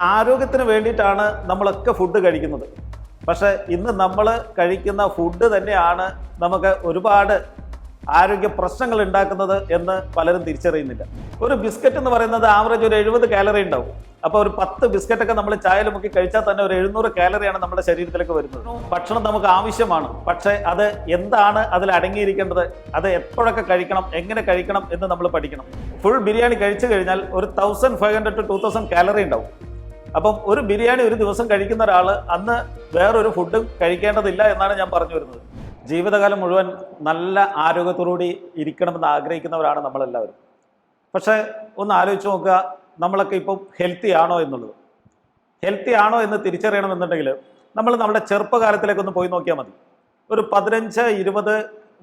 ആരോഗ്യത്തിന് വേണ്ടിയിട്ടാണ് നമ്മളൊക്കെ ഫുഡ് കഴിക്കുന്നത്. പക്ഷേ ഇന്ന് നമ്മൾ കഴിക്കുന്ന ഫുഡ് തന്നെയാണ് നമുക്ക് ഒരുപാട് ആരോഗ്യ പ്രശ്നങ്ങൾ ഉണ്ടാക്കുന്നത് എന്ന് പലരും തിരിച്ചറിയുന്നില്ല. ഒരു ബിസ്ക്കറ്റ് എന്ന് പറയുന്നത് ആവറേജ് ഒരു എഴുപത് കാലറി ഉണ്ടാവും. അപ്പോൾ ഒരു പത്ത് ബിസ്ക്കറ്റൊക്കെ നമ്മൾ ചായയിൽ മുക്കി കഴിച്ചാൽ തന്നെ ഒരു എഴുന്നൂറ് കാലറിയാണ് നമ്മുടെ ശരീരത്തിലേക്ക് വരുന്നത്. ഭക്ഷണം നമുക്ക് ആവശ്യമാണ്. പക്ഷേ അത് എന്താണ് അതിൽ അടങ്ങിയിരിക്കേണ്ടത്? അത് എപ്പോഴൊക്കെ കഴിക്കണം? എങ്ങനെ കഴിക്കണം എന്ന് നമ്മൾ പഠിക്കണം. ഫുൾ ബിരിയാണി കഴിച്ചു കഴിഞ്ഞാൽ ഒരു thousand five hundred to two thousand calorie ഉണ്ടാവും. അപ്പം ഒരു ബിരിയാണി ഒരു ദിവസം കഴിക്കുന്ന ഒരാൾ അന്ന് വേറൊരു ഫുഡും കഴിക്കേണ്ടതില്ല എന്നാണ് ഞാൻ പറഞ്ഞു വരുന്നത്. ജീവിതകാലം മുഴുവൻ നല്ല ആരോഗ്യത്തോടുകൂടി ഇരിക്കണമെന്ന് ആഗ്രഹിക്കുന്നവരാണ് നമ്മളെല്ലാവരും. പക്ഷേ ഒന്ന് ആലോചിച്ച് നോക്കുക നമ്മളൊക്കെ ഇപ്പം ഹെൽത്തി ആണോ എന്നുള്ളത്. ഹെൽത്തി ആണോ എന്ന് തിരിച്ചറിയണമെന്നുണ്ടെങ്കിൽ നമ്മൾ നമ്മുടെ ചെറുപ്പകാലത്തിലേക്കൊന്ന് പോയി നോക്കിയാൽ മതി. ഒരു പതിനഞ്ച് ഇരുപത്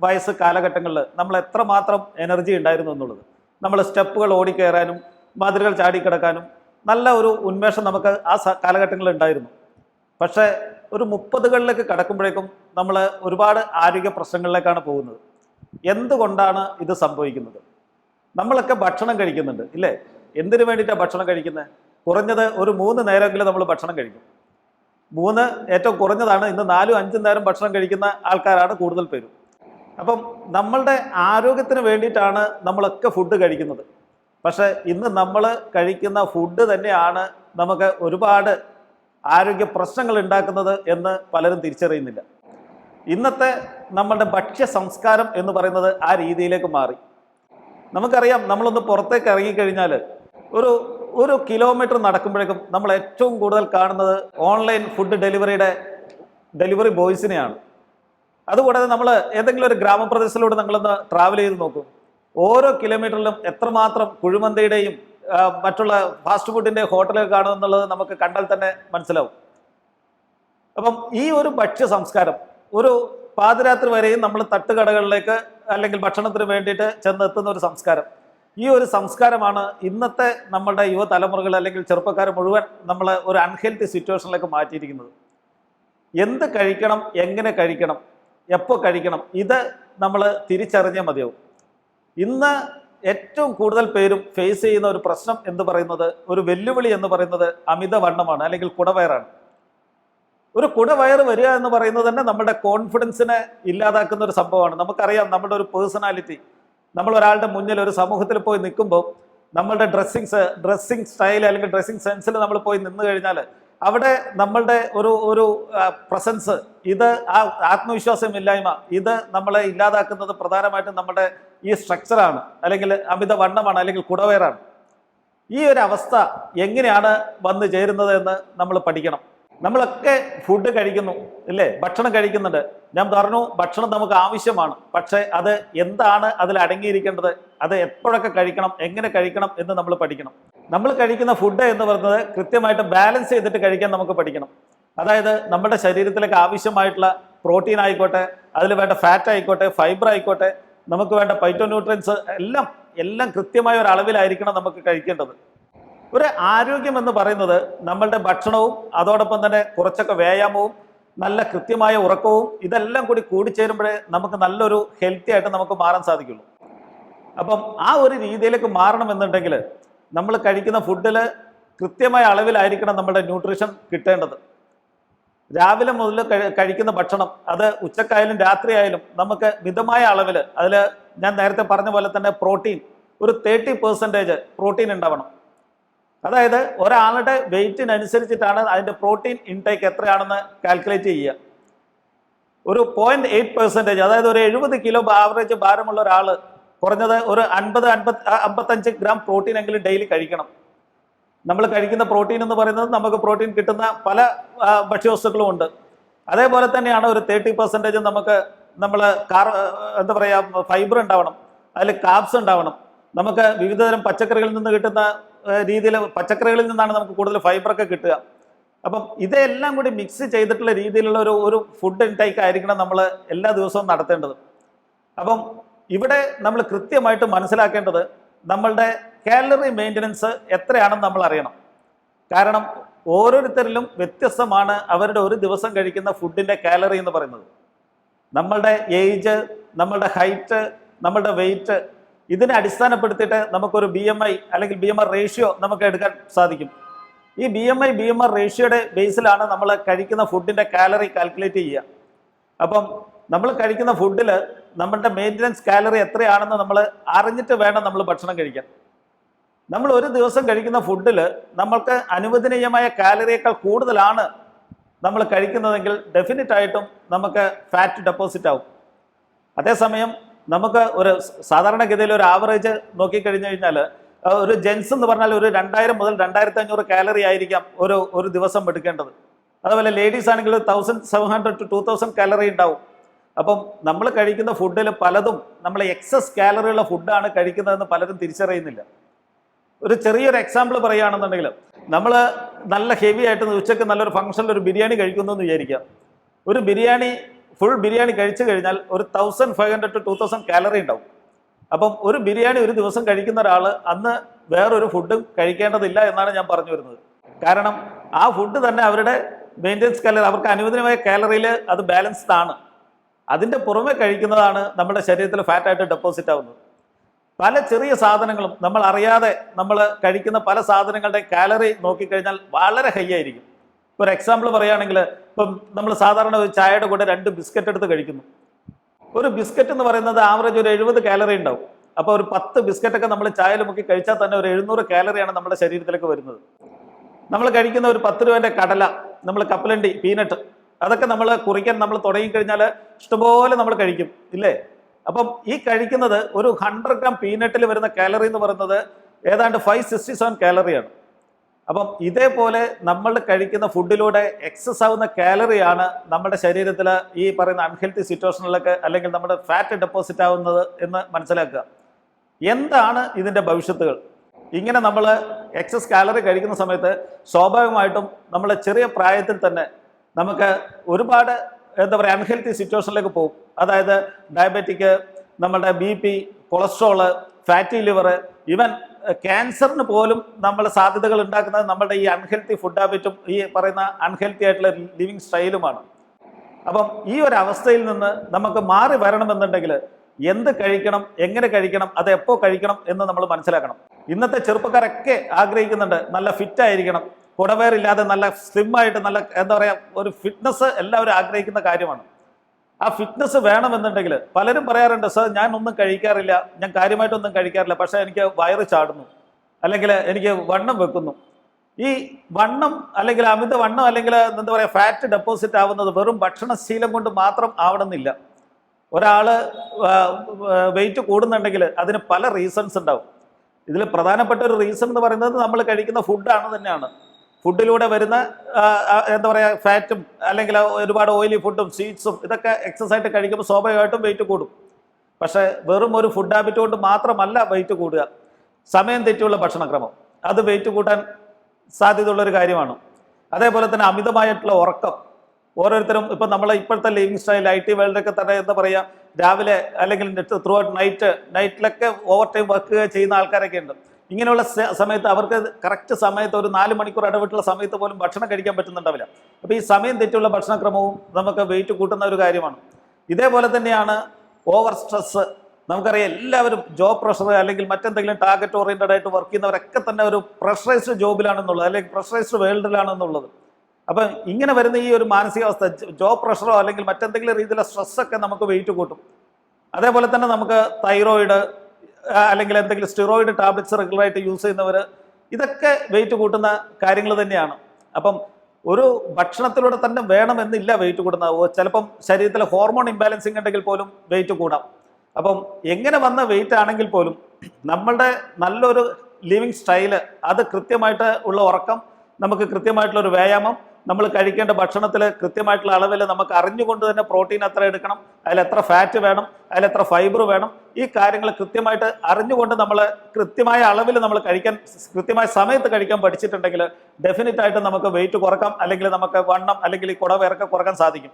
വയസ്സ് കാലഘട്ടങ്ങളിൽ നമ്മൾ എത്രമാത്രം എനർജി ഉണ്ടായിരുന്നു എന്നുള്ളത്. നമ്മൾ സ്റ്റെപ്പുകൾ ഓടിക്കയറാനും മതിലുകൾ ചാടിക്കിടക്കാനും നല്ല ഒരു ഉന്മേഷം നമുക്ക് ആ കാലഘട്ടങ്ങളിൽ ഉണ്ടായിരുന്നു. പക്ഷേ ഒരു മുപ്പതുകളിലേക്ക് കടക്കുമ്പോഴേക്കും നമ്മൾ ഒരുപാട് ആരോഗ്യ പ്രശ്നങ്ങളിലേക്കാണ് പോകുന്നത്. എന്തുകൊണ്ടാണ് ഇത് സംഭവിക്കുന്നത്? നമ്മളൊക്കെ ഭക്ഷണം കഴിക്കുന്നുണ്ട് ഇല്ലേ? എന്തിനു വേണ്ടിയിട്ടാണ് ഭക്ഷണം കഴിക്കുന്നത്? കുറഞ്ഞത് ഒരു മൂന്ന് നേരമെങ്കിലും നമ്മൾ ഭക്ഷണം കഴിക്കും. മൂന്ന് ഏറ്റവും കുറഞ്ഞതാണ് ഇന്ന് നാലും അഞ്ചും നേരം ഭക്ഷണം കഴിക്കുന്ന ആൾക്കാരാണ് കൂടുതൽ പേരും. അപ്പം നമ്മളുടെ ആരോഗ്യത്തിന് വേണ്ടിയിട്ടാണ് നമ്മളൊക്കെ ഫുഡ് കഴിക്കുന്നത്. പക്ഷേ ഇന്ന് നമ്മൾ കഴിക്കുന്ന ഫുഡ് തന്നെയാണ് നമുക്ക് ഒരുപാട് ആരോഗ്യ പ്രശ്നങ്ങൾ ഉണ്ടാക്കുന്നത് എന്ന് പലരും തിരിച്ചറിയുന്നില്ല. ഇന്നത്തെ നമ്മളുടെ ഭക്ഷ്യ സംസ്കാരം എന്ന് പറയുന്നത് ആ രീതിയിലേക്ക് മാറി. നമുക്കറിയാം നമ്മളൊന്ന് പുറത്തേക്ക് ഇറങ്ങിക്കഴിഞ്ഞാൽ ഒരു ഒരു കിലോമീറ്റർ നടക്കുമ്പോഴേക്കും നമ്മൾ ഏറ്റവും കൂടുതൽ കാണുന്നത് ഓൺലൈൻ ഫുഡ് ഡെലിവറിയുടെ ഡെലിവറി ബോയ്സിനെയാണ് അതുകൂടാതെ നമ്മൾ ഏതെങ്കിലും ഒരു ഗ്രാമപ്രദേശത്തിലൂടെ നിങ്ങളൊന്ന് ട്രാവൽ ചെയ്ത് നോക്കും. ഓരോ കിലോമീറ്ററിലും എത്രമാത്രം കുഴിമന്തിയുടെയും മറ്റുള്ള ഫാസ്റ്റ് ഫുഡിന്റെ ഹോട്ടലുകൾ കാണുമെന്നുള്ളത് നമുക്ക് കണ്ടാൽ തന്നെ മനസ്സിലാവും. അപ്പം ഈ ഒരു ഭക്ഷ്യ സംസ്കാരം ഒരു പാതിരാത്രി വരെയും നമ്മൾ തട്ടുകടകളിലേക്ക് അല്ലെങ്കിൽ ഭക്ഷണത്തിന് വേണ്ടിയിട്ട് ചെന്നെത്തുന്ന ഒരു സംസ്കാരം. ഈ ഒരു സംസ്കാരമാണ് ഇന്നത്തെ നമ്മുടെ യുവതലമുറകൾ അല്ലെങ്കിൽ ചെറുപ്പക്കാർ മുഴുവൻ നമ്മൾ ഒരു അൺഹെൽത്തി സിറ്റുവേഷനിലേക്ക് മാറ്റിയിരിക്കുന്നത്. എന്ത് കഴിക്കണം എങ്ങനെ കഴിക്കണം എപ്പോൾ കഴിക്കണം ഇത് നമ്മൾ തിരിച്ചറിഞ്ഞേ മതിയാവും. ഇന്ന് ഏറ്റവും കൂടുതൽ പേരും ഫേസ് ചെയ്യുന്ന ഒരു പ്രശ്നം എന്ന് പറയുന്നത് ഒരു വെല്ലുവിളി എന്ന് പറയുന്നത് അമിതവണ്ണമാണ് അല്ലെങ്കിൽ കുടവയറാണ്. ഒരു കുടവയർ വരിക എന്ന് പറയുന്നത് തന്നെ നമ്മുടെ കോൺഫിഡൻസിനെ ഇല്ലാതാക്കുന്ന ഒരു സംഭവമാണ്. നമുക്കറിയാം നമ്മുടെ ഒരു പേഴ്സണാലിറ്റി നമ്മൾ ഒരാളുടെ മുന്നിൽ ഒരു സമൂഹത്തിൽ പോയി നിൽക്കുമ്പോൾ നമ്മളുടെ ഡ്രസ്സിങ്സ് ഡ്രസ്സിങ് സ്റ്റൈൽ അല്ലെങ്കിൽ ഡ്രസ്സിങ് സെൻസിൽ നമ്മൾ പോയി നിന്ന് കഴിഞ്ഞാൽ അവിടെ നമ്മളുടെ ഒരു ഒരു പ്രസൻസ് ഇത് ആ ആത്മവിശ്വാസമില്ലായ്മ ഇത് നമ്മളെ ഇല്ലാതാക്കുന്നത് പ്രധാനമായിട്ടും നമ്മുടെ ഈ സ്ട്രക്ചറാണ് അല്ലെങ്കിൽ അമിത വണ്ണമാണ് അല്ലെങ്കിൽ കുടവേറാണ്. ഈ ഒരു അവസ്ഥ എങ്ങനെയാണ് വന്നു ചേരുന്നത് എന്ന് നമ്മൾ പഠിക്കണം. നമ്മളൊക്കെ ഫുഡ് കഴിക്കുന്നു ഇല്ലേ? ഭക്ഷണം കഴിക്കുന്നുണ്ട്. ഞാൻ പറഞ്ഞു ഭക്ഷണം നമുക്ക് ആവശ്യമാണ്. പക്ഷേ അത് എന്താണ് അതിൽ അടങ്ങിയിരിക്കേണ്ടത്? അത് എപ്പോഴൊക്കെ കഴിക്കണം? എങ്ങനെ കഴിക്കണം എന്ന് നമ്മൾ പഠിക്കണം. നമ്മൾ കഴിക്കുന്ന ഫുഡ് എന്ന് പറയുന്നത് കൃത്യമായിട്ട് ബാലൻസ് ചെയ്തിട്ട് കഴിക്കാൻ നമുക്ക് പഠിക്കണം. അതായത് നമ്മുടെ ശരീരത്തിലേക്ക് ആവശ്യമായിട്ടുള്ള പ്രോട്ടീൻ ആയിക്കോട്ടെ അതിൽ വേണ്ട ഫാറ്റ് ആയിക്കോട്ടെ ഫൈബർ ആയിക്കോട്ടെ നമുക്ക് വേണ്ട പൈറ്റോന്യൂട്രിയൻസ് എല്ലാം എല്ലാം കൃത്യമായ ഒരു അളവിലായിരിക്കണം നമുക്ക് കഴിക്കേണ്ടത്. ഒരു ആരോഗ്യം എന്ന് പറയുന്നത് നമ്മളുടെ ഭക്ഷണവും അതോടൊപ്പം തന്നെ കുറച്ചൊക്കെ വ്യായാമവും നല്ല കൃത്യമായ ഉറക്കവും ഇതെല്ലാം കൂടി കൂടിച്ചേരുമ്പോഴേ നമുക്ക് നല്ലൊരു ഹെൽത്തി ആയിട്ട് നമുക്ക് മാറാൻ സാധിക്കുള്ളൂ. അപ്പം ആ ഒരു രീതിയിലേക്ക് മാറണമെന്നുണ്ടെങ്കിൽ നമ്മൾ കഴിക്കുന്ന ഫുഡിൽ കൃത്യമായ അളവിലായിരിക്കണം നമ്മുടെ ന്യൂട്രീഷൻ കിട്ടേണ്ടത്. രാവിലെ മുതൽ കഴിക്കുന്ന ഭക്ഷണം അത് ഉച്ചക്കായാലും രാത്രിയായാലും നമുക്ക് മിതമായ അളവിൽ അതിൽ ഞാൻ നേരത്തെ പറഞ്ഞ പോലെ തന്നെ പ്രോട്ടീൻ ഒരു തേർട്ടി പെർസെന്റേജ് പ്രോട്ടീൻ ഉണ്ടാവണം. അതായത് ഒരാളുടെ വെയിറ്റിനനുസരിച്ചിട്ടാണ് അതിന്റെ പ്രോട്ടീൻ ഇൻടേക്ക് എത്രയാണെന്ന് കാൽക്കുലേറ്റ് ചെയ്യുക. ഒരു പോയിന്റ് എയ്റ്റ് പെർസെന്റേജ് അതായത് ഒരു എഴുപത് കിലോ ആവറേജ് ഭാരമുള്ള ഒരാൾ കുറഞ്ഞത് ഒരു അൻപത് അൻപത് അമ്പത്തഞ്ച് ഗ്രാം പ്രോട്ടീൻ എങ്കിലും ഡെയിലി കഴിക്കണം. നമ്മൾ കഴിക്കുന്ന പ്രോട്ടീൻ എന്ന് പറയുന്നത് നമുക്ക് പ്രോട്ടീൻ കിട്ടുന്ന പല ഭക്ഷ്യവസ്തുക്കളും ഉണ്ട്. അതേപോലെ തന്നെയാണ് ഒരു തേർട്ടി പെർസെന്റേജ് നമുക്ക് നമ്മൾ കാർ എന്താ പറയുക ഫൈബർ ഉണ്ടാവണം. അതിൽ കാബ്സ് ഉണ്ടാവണം. നമുക്ക് വിവിധതരം പച്ചക്കറികളിൽ നിന്ന് കിട്ടുന്ന രീതിയിൽ പച്ചക്കറികളിൽ നിന്നാണ് നമുക്ക് കൂടുതൽ ഫൈബറൊക്കെ കിട്ടുക. അപ്പം ഇതെല്ലാം കൂടി മിക്സ് ചെയ്തിട്ടുള്ള രീതിയിലുള്ള ഒരു ഒരു ഫുഡ് ഇൻടേക്ക് ആയിരിക്കണം നമ്മൾ എല്ലാ ദിവസവും നടത്തേണ്ടത്. അപ്പം ഇവിടെ നമ്മൾ കൃത്യമായിട്ട് മനസ്സിലാക്കേണ്ടത് നമ്മളുടെ കാലറി മെയിന്റനൻസ് എത്രയാണെന്ന് നമ്മൾ അറിയണം. കാരണം ഓരോരുത്തരിലും വ്യത്യസ്തമാണ് അവരുടെ ഒരു ദിവസം കഴിക്കുന്ന ഫുഡിന്റെ കാലറി എന്ന് പറയുന്നത്. നമ്മളുടെ ഏജ് നമ്മളുടെ ഹൈറ്റ് നമ്മളുടെ വെയിറ്റ് ഇതിനെ അടിസ്ഥാനപ്പെടുത്തിയിട്ട് നമുക്കൊരു ബി എം ഐ അല്ലെങ്കിൽ ബി എം ആർ റേഷ്യോ നമുക്ക് എടുക്കാൻ സാധിക്കും. ഈ B M I B M R റേഷ്യോയുടെ ബേസിലാണ് നമ്മൾ കഴിക്കുന്ന ഫുഡിന്റെ കാലറി കാൽക്കുലേറ്റ് ചെയ്യുക. അപ്പം നമ്മൾ കഴിക്കുന്ന ഫുഡിൽ നമ്മളുടെ മെയിന്റനൻസ് കാലറി എത്രയാണെന്ന് നമ്മൾ അറിഞ്ഞിട്ട് വേണം നമ്മൾ ഭക്ഷണം കഴിക്കാൻ. നമ്മൾ ഒരു ദിവസം കഴിക്കുന്ന ഫുഡിൽ നമ്മൾക്ക് അനുവദനീയമായ കാലറിയേക്കാൾ കൂടുതലാണ് നമ്മൾ കഴിക്കുന്നതെങ്കിൽ ഡെഫിനറ്റ് ആയിട്ടും നമുക്ക് ഫാറ്റ് ഡെപ്പോസിറ്റ് ആവും. അതേസമയം നമുക്ക് ഒരു സാധാരണഗതിയിൽ ഒരു ആവറേജ് നോക്കിക്കഴിഞ്ഞു കഴിഞ്ഞാൽ ഒരു ജെൻസ് എന്ന് പറഞ്ഞാൽ ഒരു രണ്ടായിരം മുതൽ രണ്ടായിരത്തി അഞ്ഞൂറ് കാലറി ആയിരിക്കാം ഒരു ഒരു ദിവസം എടുക്കേണ്ടത്. അതുപോലെ ലേഡീസ് ആണെങ്കിൽ thousand seven hundred to two thousand calorie ഉണ്ടാവും. അപ്പം നമ്മൾ കഴിക്കുന്ന ഫുഡിൽ പലതും നമ്മൾ എക്സസ് കാലറിയുള്ള ഫുഡാണ് കഴിക്കുന്നതെന്ന് പലരും തിരിച്ചറിയുന്നില്ല. ഒരു ചെറിയൊരു എക്സാമ്പിൾ പറയുകയാണെന്നുണ്ടെങ്കിൽ നമ്മൾ നല്ല ഹെവി ആയിട്ട് ഉച്ചയ്ക്ക് നല്ലൊരു ഫംഗ്ഷനിൽ ഒരു ബിരിയാണി കഴിക്കുന്നു എന്ന് വിചാരിക്കാം ഒരു ബിരിയാണി ഫുൾ ബിരിയാണി കഴിച്ചു കഴിഞ്ഞാൽ ഒരു thousand five hundred to two thousand calorie ഉണ്ടാവും. അപ്പം ഒരു ബിരിയാണി ഒരു ദിവസം കഴിക്കുന്ന ഒരാൾ അന്ന് വേറൊരു ഫുഡും കഴിക്കേണ്ടതില്ല എന്നാണ് ഞാൻ പറഞ്ഞു വരുന്നത്. കാരണം ആ ഫുഡ് തന്നെ അവരുടെ മെയിന്റെനൻസ് കാലറി അവർക്ക് അനുവദനമായ കാലറിയിൽ അത് ബാലൻസ്ഡ് ആണ്. അതിന്റെ പുറമെ കഴിക്കുന്നതാണ് നമ്മുടെ ശരീരത്തിൽ ഫാറ്റായിട്ട് ഡെപ്പോസിറ്റ് ആവുന്നത്. പല ചെറിയ സാധനങ്ങളും നമ്മൾ അറിയാതെ നമ്മൾ കഴിക്കുന്ന പല സാധനങ്ങളുടെ കാലറി നോക്കിക്കഴിഞ്ഞാൽ വളരെ ഹൈ ആയിരിക്കും. ഒരു എക്സാമ്പിൾ പറയുകയാണെങ്കിൽ ഇപ്പം നമ്മൾ സാധാരണ ഒരു ചായയുടെ കൂടെ രണ്ട് ബിസ്ക്കറ്റ് എടുത്ത് കഴിക്കുന്നു. ഒരു ബിസ്ക്കറ്റ് എന്ന് പറയുന്നത് ആവറേജ് ഒരു എഴുപത് കാലറി ഉണ്ടാവും. അപ്പോൾ ഒരു പത്ത് ബിസ്ക്കറ്റൊക്കെ നമ്മൾ ചായയിൽ മുക്കി കഴിച്ചാൽ തന്നെ ഒരു എഴുന്നൂറ് കാലറിയാണ് നമ്മുടെ ശരീരത്തിലേക്ക് വരുന്നത്. നമ്മൾ കഴിക്കുന്ന ഒരു പത്ത് രൂപേന്റെ കടല നമ്മൾ കപ്പലണ്ടി പീനട്ട് അതൊക്കെ നമ്മൾ കുറിക്കാൻ നമ്മൾ തുടങ്ങിക്കഴിഞ്ഞാൽ ഇഷ്ടംപോലെ നമ്മൾ കഴിക്കും ഇല്ലേ? അപ്പം ഈ കഴിക്കുന്നത് ഒരു ഹൺഡ്രഡ് ഗ്രാം പീനട്ടിൽ വരുന്ന കാലറി എന്ന് പറയുന്നത് ഏതാണ്ട് ഫൈവ് സിക്സ്റ്റി സെവൻ കാലറിയാണ് അപ്പം ഇതേപോലെ നമ്മൾ കഴിക്കുന്ന ഫുഡിലൂടെ എക്സസ് ആവുന്ന കാലറിയാണ് നമ്മുടെ ശരീരത്തിൽ ഈ പറയുന്ന അൺഹെൽത്തി സിറ്റുവേഷനിലൊക്കെ അല്ലെങ്കിൽ നമ്മുടെ ഫാറ്റ് ഡെപ്പോസിറ്റ് ആവുന്നത് എന്ന് മനസ്സിലാക്കുക. എന്താണ് ഇതിന്റെ ഭവിഷ്യത്തുകൾ? ഇങ്ങനെ നമ്മൾ എക്സസ് കാലറി കഴിക്കുന്ന സമയത്ത് സ്വാഭാവികമായിട്ടും നമ്മൾ ചെറിയ പ്രായത്തിൽ തന്നെ നമുക്ക് ഒരുപാട് എന്താ പറയുക അൺഹെൽത്തി സിറ്റുവേഷനിലേക്ക് പോകും. അതായത് ഡയബറ്റിക് നമ്മുടെ B P cholesterol fatty liver even ക്യാൻസറിന് പോലും നമ്മൾ സാധ്യതകൾ ഉണ്ടാക്കുന്നത് നമ്മുടെ ഈ അൺഹെൽത്തി ഫുഡ് ഹാബിറ്റും ഈ പറയുന്ന അൺഹെൽത്തി ആയിട്ടുള്ള ലിവിങ് സ്റ്റൈലുമാണ് അപ്പം ഈ ഒരു അവസ്ഥയിൽ നിന്ന് നമുക്ക് മാറി വരണമെന്നുണ്ടെങ്കിൽ എന്ത് കഴിക്കണം എങ്ങനെ കഴിക്കണം അത് എപ്പോൾ കഴിക്കണം എന്ന് നമ്മൾ മനസ്സിലാക്കണം. ഇന്നത്തെ ചെറുപ്പക്കാരൊക്കെ ആഗ്രഹിക്കുന്നുണ്ട് നല്ല ഫിറ്റ് ആയിരിക്കണം. കുടവേറില്ലാതെ നല്ല സ്ലിം ആയിട്ട് നല്ല എന്താ പറയുക ഒരു ഫിറ്റ്നസ് എല്ലാവരും ആഗ്രഹിക്കുന്ന കാര്യമാണ്. ആ ഫിറ്റ്നസ് വേണമെന്നുണ്ടെങ്കിൽ പലരും പറയാറുണ്ട് സർ ഞാൻ ഒന്നും കഴിക്കാറില്ല ഞാൻ കാര്യമായിട്ടൊന്നും കഴിക്കാറില്ല പക്ഷേ എനിക്ക് വയറ് ചാടുന്നു അല്ലെങ്കിൽ എനിക്ക് വണ്ണം വെക്കുന്നു. ഈ വണ്ണം അല്ലെങ്കിൽ അമിത വണ്ണം അല്ലെങ്കിൽ എന്താ പറയുക ഫാറ്റ് ഡെപ്പോസിറ്റ് ആവുന്നത് വെറും ഭക്ഷണശീലം കൊണ്ട് മാത്രം ആവണമെന്നില്ല. ഒരാൾ വെയിറ്റ് കൂടുന്നുണ്ടെങ്കിൽ അതിന് പല റീസൺസ് ഉണ്ടാവും. ഇതിൽ പ്രധാനപ്പെട്ട ഒരു റീസൺ എന്ന് പറയുന്നത് നമ്മൾ കഴിക്കുന്ന ഫുഡാണ് തന്നെയാണ്. ഫുഡിലൂടെ വരുന്ന എന്താ പറയുക ഫാറ്റും അല്ലെങ്കിൽ ഒരുപാട് ഓയിലി ഫുഡും സ്വീറ്റ്സും ഇതൊക്കെ എക്സസ് ആയിട്ട് കഴിക്കുമ്പോൾ സ്വാഭാവികമായിട്ടും വെയിറ്റ് കൂടും. പക്ഷേ വെറും ഒരു ഫുഡ് ഹാബിറ്റ് കൊണ്ട് മാത്രമല്ല വെയിറ്റ് കൂടുക. സമയം തെറ്റിയുള്ള ഭക്ഷണക്രമം. അത് വെയിറ്റ് കൂട്ടാൻ സാധ്യതയുള്ളൊരു കാര്യമാണ്. അതേപോലെ തന്നെ അമിതമായിട്ടുള്ള ഉറക്കം. ഓരോരുത്തരും ഇപ്പം നമ്മളെ ഇപ്പോഴത്തെ ലിവിങ് സ്റ്റൈൽ ഐ ടി വേൾഡൊക്കെ തന്നെ എന്താ പറയുക രാവിലെ അല്ലെങ്കിൽ ത്രൂ ഔട്ട് നൈറ്റ് നൈറ്റിലൊക്കെ ഓവർ ടൈം വർക്ക് ചെയ്യുന്ന ആൾക്കാരൊക്കെ ഉണ്ട്. ഇങ്ങനെയുള്ള സമയത്ത് അവർക്ക് കറക്റ്റ് സമയത്ത് ഒരു നാല് മണിക്കൂർ ഇടവിട്ടുള്ള സമയത്ത് പോലും ഭക്ഷണം കഴിക്കാൻ പറ്റുന്നുണ്ടാവില്ല. അപ്പോൾ ഈ സമയം തെറ്റുള്ള ഭക്ഷണക്രമവും നമുക്ക് വെയിറ്റ് കൂട്ടുന്ന ഒരു കാര്യമാണ്. ഇതേപോലെ തന്നെയാണ് ഓവർ സ്ട്രെസ് നമുക്കറിയാം എല്ലാവരും ജോബ് പ്രഷർ അല്ലെങ്കിൽ മറ്റെന്തെങ്കിലും ടാർഗറ്റ് ഓറിയന്റഡ് ആയിട്ട് വർക്ക് ചെയ്യുന്നവരൊക്കെ തന്നെ ഒരു പ്രഷറൈസ്ഡ് ജോബിലാണെന്നുള്ളത് അല്ലെങ്കിൽ പ്രഷറൈസ്ഡ് വേൾഡിലാണെന്നുള്ളത് അപ്പം ഇങ്ങനെ വരുന്ന ഈ ഒരു മാനസികാവസ്ഥ ജോബ് പ്രഷറോ അല്ലെങ്കിൽ മറ്റെന്തെങ്കിലും രീതിയിലുള്ള സ്ട്രെസ്സൊക്കെ നമുക്ക് വെയിറ്റ് കൂട്ടും. അതേപോലെ തന്നെ നമുക്ക് തൈറോയിഡ് അല്ലെങ്കിൽ എന്തെങ്കിലും സ്റ്റിറോയിഡ് ടാബ്ലറ്റ്സ് റെഗുലറായിട്ട് യൂസ് ചെയ്യുന്നവർ ഇതൊക്കെ വെയിറ്റ് കൂട്ടുന്ന കാര്യങ്ങൾ തന്നെയാണ്. അപ്പം ഒരു ഭക്ഷണത്തിലൂടെ തന്നെ വേണമെന്നില്ല വെയിറ്റ് കൂടുന്നത്. ഓ, ചിലപ്പം ശരീരത്തിലെ ഹോർമോൺ ഇംബാലൻസിങ് ഉണ്ടെങ്കിൽ പോലും വെയിറ്റ് കൂടാം. അപ്പം എങ്ങനെ വന്ന വെയിറ്റ് ആണെങ്കിൽ പോലും നമ്മളുടെ നല്ലൊരു ലിവിങ് സ്റ്റൈൽ അത് കൃത്യമായിട്ട് ഉള്ള ഉറക്കം നമുക്ക് കൃത്യമായിട്ടുള്ള ഒരു വ്യായാമം നമ്മൾ കഴിക്കേണ്ട ഭക്ഷണത്തിൽ കൃത്യമായിട്ടുള്ള അളവിൽ നമുക്ക് അറിഞ്ഞുകൊണ്ട് തന്നെ പ്രോട്ടീൻ എത്ര എടുക്കണം അതിൽ എത്ര ഫാറ്റ് വേണം അതിൽ എത്ര ഫൈബർ വേണം ഈ കാര്യങ്ങൾ കൃത്യമായിട്ട് അറിഞ്ഞുകൊണ്ട് നമ്മൾ കൃത്യമായ അളവിൽ നമ്മൾ കഴിക്കാൻ കൃത്യമായ സമയത്ത് കഴിക്കാൻ പഠിച്ചിട്ടുണ്ടെങ്കിൽ ഡെഫിനറ്റ് ആയിട്ട് നമുക്ക് വെയിറ്റ് കുറക്കാം അല്ലെങ്കിൽ നമുക്ക് വണ്ണം അല്ലെങ്കിൽ ഈ കുടവിറക്കം കുറയ്ക്കാൻ സാധിക്കും.